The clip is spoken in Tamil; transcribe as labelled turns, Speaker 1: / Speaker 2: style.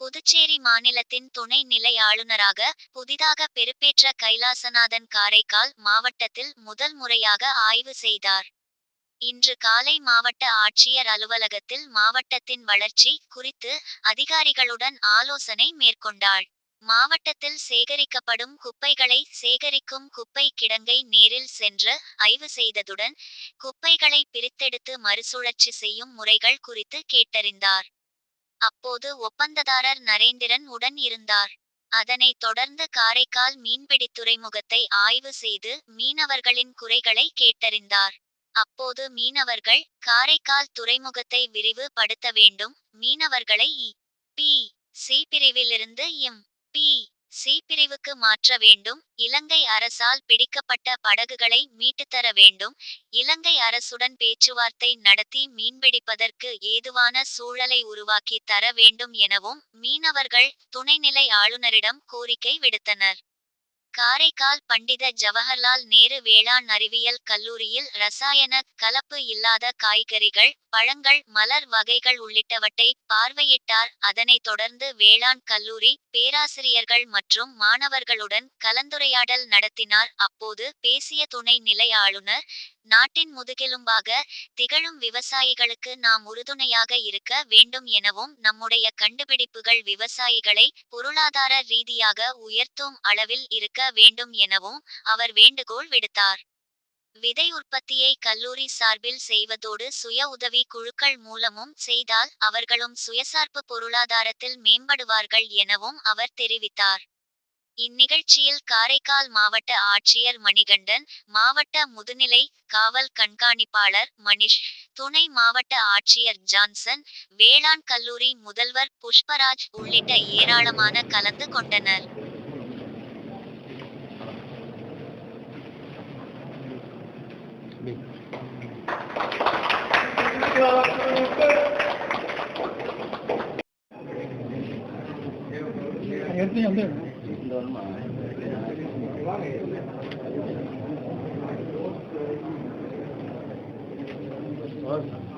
Speaker 1: புதுச்சேரி மாநிலத்தின் துணை நிலை ஆளுநராக புதிதாக பெறுப்பேற்ற கைலாசநாதன் காரைக்கால் மாவட்டத்தில் முதல் முறையாக ஆய்வு செய்தார். இன்று காலை மாவட்ட ஆட்சியர் அலுவலகத்தில் மாவட்டத்தின் வளர்ச்சி குறித்து அதிகாரிகளுடன் ஆலோசனை மேற்கொண்டாள் மாவட்டத்தில் சேகரிக்கப்படும் குப்பைகளை சேகரிக்கும் குப்பை கிடங்கை நேரில் சென்று ஆய்வு செய்ததுடன் குப்பைகளை பிரித்தெடுத்து மறுசுழற்சி செய்யும் முறைகள் குறித்து கேட்டறிந்தார். அப்போது ஒப்பந்ததாரர் நரேந்திரன் உடன் இருந்தார். அதனைத் தொடர்ந்து காரைக்கால் மீன்பிடி துறைமுகத்தை ஆய்வு செய்து மீனவர்களின் குறைகளை கேட்டறிந்தார். அப்போது மீனவர்கள் காரைக்கால் துறைமுகத்தை விரிவுபடுத்த வேண்டும். மீனவர்களை இ. பி. சி. பிரிவிலிருந்து எம். பி. சி பிரிவுக்கு மாற்ற வேண்டும். இலங்கை அரசால் பிடிக்கப்பட்ட படகுகளை மீட்டுத்தர வேண்டும். இலங்கை அரசுடன் பேச்சுவார்த்தை நடத்தி மீன்பிடிப்பதற்கு ஏதுவான சூழலை உருவாக்கி தர வேண்டும் எனவும் மீனவர்கள் துணைநிலை ஆளுநரிடம் கோரிக்கை விடுத்தனர். காரைக்கால் பண்டித ஜவஹர்லால் நேரு வேளாண் அறிவியல் கல்லூரியில் ரசாயன கலப்பு இல்லாத காய்கறிகள் பழங்கள் மலர் வகைகள் உள்ளிட்டவற்றை பார்வையிட்டார். அதனைத் தொடர்ந்து வேளாண் கல்லூரி பேராசிரியர்கள் மற்றும் மாணவர்களுடன் கலந்துரையாடல் நடத்தினார். அப்போது பேசிய துணை நிலை ஆளுநர் நாட்டின் முதுகெலும்பாக திகழும் விவசாயிகளுக்கு நாம் உறுதுணையாக இருக்க வேண்டும் எனவும் நம்முடைய கண்டுபிடிப்புகள் விவசாயிகளை பொருளாதார ரீதியாக உயர்த்தும் அளவில் இருக்க வேண்டும் எனவும் அவர் வேண்டுகோள் விடுத்தார். விதை உற்பத்தியை கல்லூரி சார்பில் செய்வதோடு சுய உதவி குழுக்கள் மூலமும் செய்தால் அவர்களும் சுயசார்பு பொருளாதாரத்தில் மேம்படுவார்கள் எனவும் அவர் தெரிவித்தார். இந்நிகழ்ச்சியில் காரைக்கால் மாவட்ட ஆட்சியர் மணிகண்டன் மாவட்ட முதுநிலை காவல் கண்காணிப்பாளர் மணிஷ் துணை மாவட்ட ஆட்சியர் ஜான்சன் வேளாண் கல்லூரி முதல்வர் புஷ்பராஜ் உள்ளிட்ட ஏராளமான கலந்து கொண்டனர்.
Speaker 2: mình Thank vâng. you.